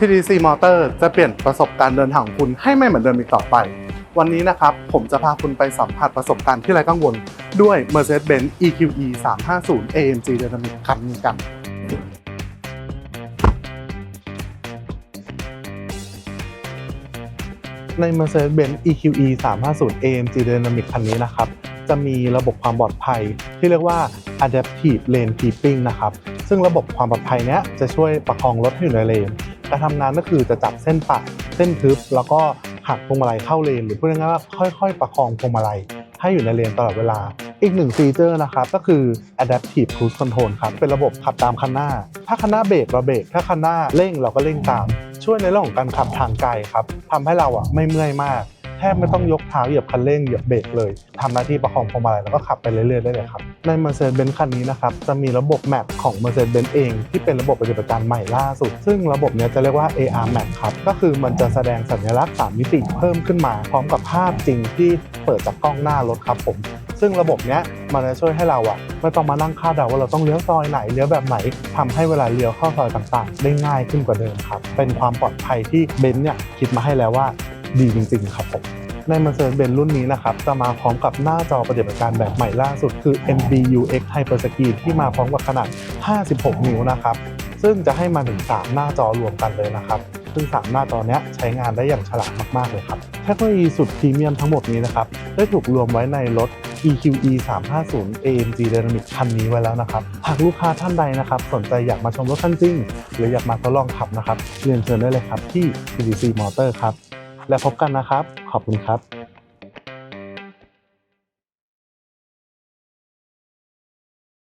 TDC Motor จะเปลี่ยนประสบการณ์เดินทางของคุณให้ไม่เหมือนเดิมอีกต่อไป วันนี้นะครับ ผมจะพาคุณไปสัมผัสประสบการณ์ที่ไร้กังวล ด้วย Mercedes-Benz EQE 350 AMG Dynamic คันนี้กัน ใน Mercedes-Benz EQE 350 AMG Dynamic คันนี้นะครับจะมีระบบความปลอดภัยที่เรียกว่า Adaptive Lane Keeping นะครับ ซึ่งระบบความปลอดภัยนี้จะช่วยประคองรถให้อยู่ในเลน การทำงานก็คือจะจับเส้นปะเส้นทึบ แล้วก็หักพวงมาลัยเข้าเลน หรือพูดง่ายๆว่าค่อย ๆ ประคองพวงมาลัยให้อยู่ในเลนตลอดเวลา อีกหนึ่งฟีเจอร์นะครับก็คือ Adaptive Cruise Control ครับ เป็นระบบขับตามคันหน้า ถ้าคันหน้าเบรกเราเบรก ถ้าคันหน้าเร่งเราก็เร่งตาม ช่วยในเรื่องของการขับทางไกลครับทำให้เราอะไม่เมื่อยมาก แทบไม่ต้องยกเท้าเหยียบคันเร่งเหยียบเบรกเลยทำหน้าที่ประคองพวงมาลัยแล้วก็ขับไปเรื่อยๆได้เลยครับ ใน Mercedes-Benz คันนี้นะครับ จะมีระบบ Map ของ Mercedes-Benz เอง ที่เป็นระบบปฏิบัติการใหม่ล่าสุด ซึ่งระบบเนี้ยจะเรียกว่า AR Map ครับ ก็คือมันจะแสดงสัญลักษณ์ 3 มิติเพิ่มขึ้นมา พร้อมกับภาพจริงที่เปิดจากกล้องหน้ารถครับผม ซึ่งระบบเนี้ยมันจะช่วยให้เราอะไม่ต้องมานั่งคาดเดาว่าเราต้องเลี้ยวซอยไหนเลี้ยวแบบไหนทำให้เวลาเลี้ยวเข้าซอยต่างๆ ได้ง่ายขึ้นกว่าเดิมครับ เป็นความปลอดภัยที่เบนซ์เนี่ยคิดมาให้แล้วว่าดีจริงๆครับผม ใน Mercedes-Benz รุ่นนี้นะครับจะมาพร้อมกับหน้าจอปฏิบัติการแบบใหม่ล่าสุดคือ MBUX Hyperscreen ที่มาพร้อมกับขนาด 56 นิ้วนะครับซึ่งจะให้มาถึง 3 หน้าจอรวมกันเลยนะครับซึ่ง 3 หน้าจอเนี้ยใช้งานได้อย่างฉลาดมากๆเลยครับเทคโนโลยีสุดพรีเมียมทั้งหมดนี้นะครับได้ถูกรวมไว้ในรถ EQE 350 AMG Dynamic คันนี้ไว้แล้วนะครับ หากลูกค้าท่านใดนะครับ สนใจอยากมาชมรถคันจริง หรืออยากมาทดลองขับนะครับ เรียนเชิญได้เลยครับที่ TDC Motor ครับ และพบกันนะครับ ขอบคุณครับ